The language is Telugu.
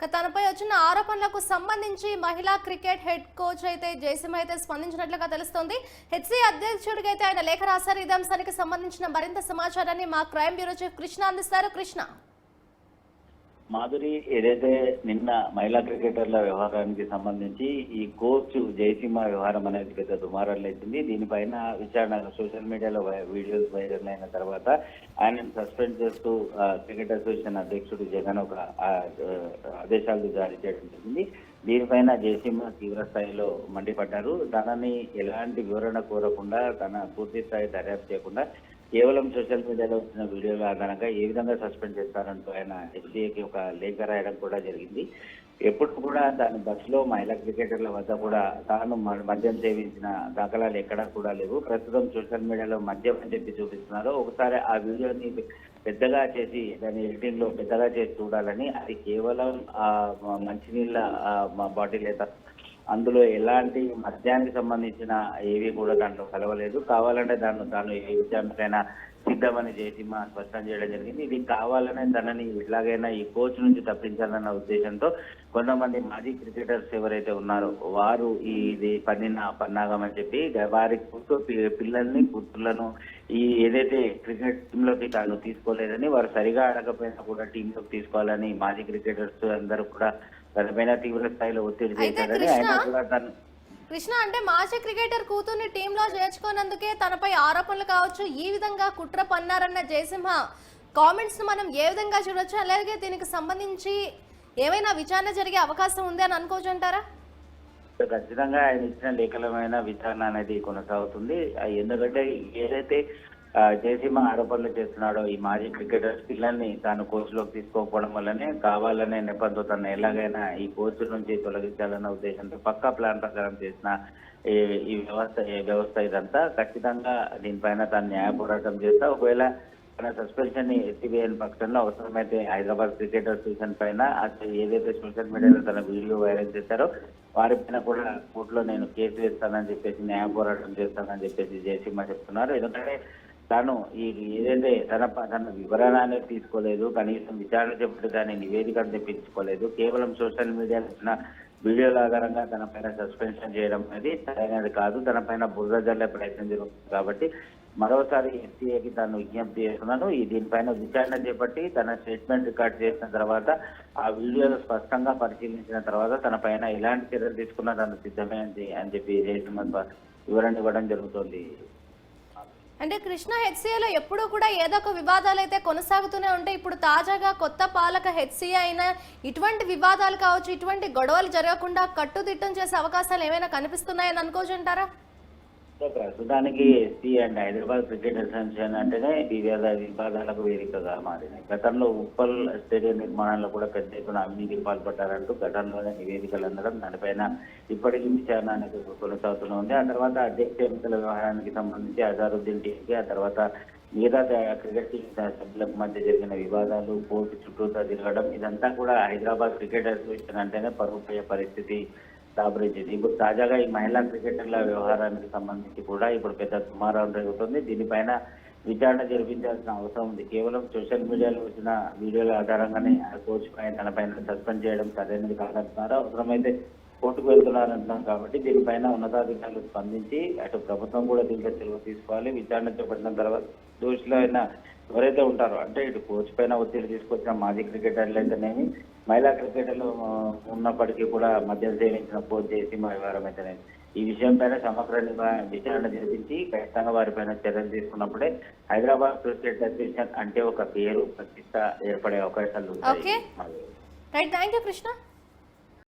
ఇక తనపై వచ్చిన ఆరోపణలకు సంబంధించి మహిళా క్రికెట్ హెడ్ కోచ్ అయితే జయసింహ అయితే స్పందించినట్లుగా తెలుస్తోంది. హెచ్సీ అధ్యక్షుడికి అయితే ఆయన లేఖ రాశారు. ఇదే అంశానికి సంబంధించిన మరింత సమాచారాన్ని మా క్రైమ్ బ్యూరో చీఫ్ కృష్ణ అందిస్తారు. కృష్ణ. మాధురి ఏదైతే నిన్న మహిళా క్రికెటర్ల వ్యవహారానికి సంబంధించి ఈ కోచ్ జయసింహ వ్యవహారం అనేది పెద్ద దుమారాలు లేచింది. దీనిపైన విచారణ సోషల్ మీడియాలో వై- వీడియోస్ వైరల్ అయిన తర్వాత ఆయనను సస్పెండ్ చేస్తూ క్రికెట్ అసోసియేషన్ అధ్యక్షుడు జగన్ ఒక ఆదేశాలు జారీ చేయడం జరిగింది. దీనిపైన జయసింహ తీవ్ర స్థాయిలో మండిపడ్డారు. తనని ఎలాంటి వివరణ కోరకుండా తన పూర్తి స్థాయి దర్యాప్తు చేయకుండా కేవలం సోషల్ మీడియాలో వచ్చిన వీడియోల ఆధారంగా ఏ విధంగా సస్పెండ్ చేస్తారంటూ ఆయన ఎఫ్సీఏకి ఒక లేఖ రాయడం కూడా జరిగింది. ఎప్పుడు కూడా దాని బస్సులో మహిళా క్రికెటర్ల వద్ద కూడా తాను మద్యం సేవించిన దాఖలాలు ఎక్కడా కూడా లేవు. ప్రస్తుతం సోషల్ మీడియాలో మద్యం అని చెప్పి చూపిస్తున్నారు. ఒకసారి ఆ వీడియోని పెద్దగా చేసి దాని ఎడిటింగ్లో పెద్దగా చేసి చూడాలని అది కేవలం ఆ మంచినీళ్ళ బాటిల్ అయితే అందులో ఎలాంటి మద్యానికి సంబంధించిన ఏవి కూడా దాంట్లో కలవలేదు. కావాలంటే దాన్ని తాను ఏ విషయానికైనా సిద్ధమని జయసింహ స్పష్టం చేయడం జరిగింది. ఇది కావాలనే తనని ఎలాగైనా ఈ కోచ్ నుంచి తప్పించాలన్న ఉద్దేశంతో కొంతమంది మాజీ క్రికెటర్స్ ఎవరైతే ఉన్నారో వారు ఈ ఇది పన్నిన పన్నాగం అని చెప్పి వారి కూతురు పిల్లల్ని కూతుర్లను ఈ ఏదైతే క్రికెట్ టీమ్లోకి తాను తీసుకోలేదని వారు సరిగా ఆడకపోయినా కూడా టీంలోకి తీసుకోవాలని మాజీ క్రికెటర్స్ అందరూ కూడా తనపైన తీవ్ర స్థాయిలో ఒత్తిడి చేశారని కృష్ణ- అయినా కూడా తను కృష్ణ అంటే మాజీ క్రికెటర్ కూతుర్ని టీంలో చేర్చుకోనందుకే తనపై ఆరోపణలు కావచ్చు. ఈ విధంగా కుట్ర పన్నారన్న జయసింహ కామెంట్స్ మనం ఏ విధంగా చూడొచ్చు? అలాగే దీనికి సంబంధించి ఏమైనా విచారణ జరిగే అవకాశం ఉంది అని అనుకోవచ్చు అంటారా ఖచ్చితంగా ఆయన ఇచ్చిన లేఖలమైన విచారణ అనేది కొనసాగుతుంది. ఎందుకంటే ఏదైతే చేసి మా ఆరోపణలు చేస్తున్నాడో. ఈ మాజీ క్రికెటర్స్ పిల్లల్ని తాను కోచ్లోకి తీసుకోకపోవడం వల్లనే కావాలనే నెపంతో తను ఎలాగైనా ఈ కోచ్ నుంచి తొలగించాలన్న ఉద్దేశంతో పక్కా ప్లాన్ ప్రకారం చేసిన ఈ వ్యవస్థ ఈ వ్యవస్థ ఇదంతా. ఖచ్చితంగా దీనిపైన తాను న్యాయ పోరాటం చేస్తా. ఒకవేళ తన సస్పెన్షన్ని ఎత్తివేయని పక్షంలో అవసరమైతే హైదరాబాద్ క్రికెట్ అసోసియేషన్ పైన ఏదైతే సోషల్ మీడియాలో తన వీడియో వైరల్ చేశారో వారిపైన కూడా కోర్టులో నేను కేసు వేస్తానని చెప్పేసి న్యాయ పోరాటం చేస్తానని చెప్పేసి జయసింహ చెప్తున్నారు. ఎందుకంటే తను ఈ ఏదైతే తన ప- తన వివరణ అనేది తీసుకోలేదు కనీసం విచారణ చెప్పి దాని నివేదిక తెప్పించుకోలేదు. కేవలం సోషల్ మీడియా వచ్చిన వీడియోల ఆధారంగా తన పైన సస్పెన్షన్ చేయడం అనేది సరైనది కాదు. తన పైన బురద జల్లే ప్రయత్నం జరుగుతుంది కాబట్టి మరోసారి ఎస్సీఏకి తాను విజ్ఞప్తి చేస్తున్నాను. ఈ దీనిపైన విచారణ చేపట్టి తన స్టేట్మెంట్ రికార్డ్ చేసిన తర్వాత ఆ వీడియోను స్పష్టంగా పరిశీలించిన తర్వాత తన పైన ఎలాంటి చర్యలు తీసుకున్నా తను సిద్ధమే అని చెప్పి జయసింహ స్వ- వివరణ ఇవ్వడం జరుగుతుంది. అంటే కృష్ణ హెచ్సిఏలో ఎప్పుడూ కూడా ఏదో ఒక వివాదాలు అయితే కొనసాగుతూనే ఉంటాయి. ఇప్పుడు తాజాగా కొత్త పాలక హెచ్సిఏ అయినా ఇటువంటి వివాదాలు కావచ్చు ఇటువంటి గొడవలు జరగకుండా కట్టుదిట్టం చేసే అవకాశాలు ఏమైనా కనిపిస్తున్నాయని అనుకోవచ్చు అంటారా సో ప్రస్తుతానికి SP and Hyderabad cricket association అంటేనే వివిధ వివాదాలకు వేదికగా మారింది గతంలో ఉప్పల్ స్టేడియం నిర్మాణంలో కూడా పెద్ద ఎత్తున అవినీతి పాల్పడ్డారంటూ గతంలోనే నివేదికలు అందడం దానిపైన ఇప్పటికీ విచారణ అనేది కొనసాగుతూనే ఉంది. ఆ తర్వాత అధ్యక్ష ఎన్నికల వ్యవహారానికి సంబంధించి అజారుద్దీన్ టీంకి ఆ తర్వాత మిగతా క్రికెట్ టీం సభ్యులకు మధ్య జరిగిన వివాదాలు కోర్టు చుట్టూతా తిరగడం ఇదంతా కూడా హైదరాబాద్ క్రికెట్ అసోసియేషన్ అంటేనే పరువు పరిస్థితి పరిస్థితి దాబరించింది ఇప్పుడు తాజాగా ఈ మహిళా క్రికెటర్ల వ్యవహారానికి సంబంధించి కూడా ఇప్పుడు పెద్ద దుమారం జరుగుతుంది దీనిపైన విచారణ జరిపించాల్సిన అవసరం ఉంది. కేవలం సోషల్ మీడియాలో వచ్చిన వీడియోల ఆధారంగానే ఆ కోచ్ పైన తన పైన సస్పెండ్ చేయడం సరైనది కాదంటున్నారు అవసరమైతే కోర్టుకు వెళ్తున్నారంటున్నాం కాబట్టి దీనిపైన ఉన్నతాధికారులు స్పందించి అటు ప్రభుత్వం కూడా దీంట్లో చొరవ తీసుకోవాలి. విచారణ చేపట్టిన తర్వాత దోషులైన ఎవరైతే ఉంటారో అంటే ఇటు కోచ్ పైన ఒత్తిడి తీసుకొచ్చిన మాజీ క్రికెటర్లు అయితేనేమి మహిళా క్రికెటర్లు ఉన్నప్పటికీ కూడా మద్యం సేవించిన కోచ్ చేసి మా వ్యవహారం ఈ విషయం పైన సమగ్ర విచారణ జరిపించి ఖచ్చితంగా వారిపైన చర్యలు తీసుకున్నప్పుడే హైదరాబాద్ క్రికెట్ అసోసియేషన్ అంటే ఒక పేరు ప్రతిష్ట ఏర్పడే అవకాశాలు ఉన్నాయి ఉంటాయి రైట్. Thank you Krishna.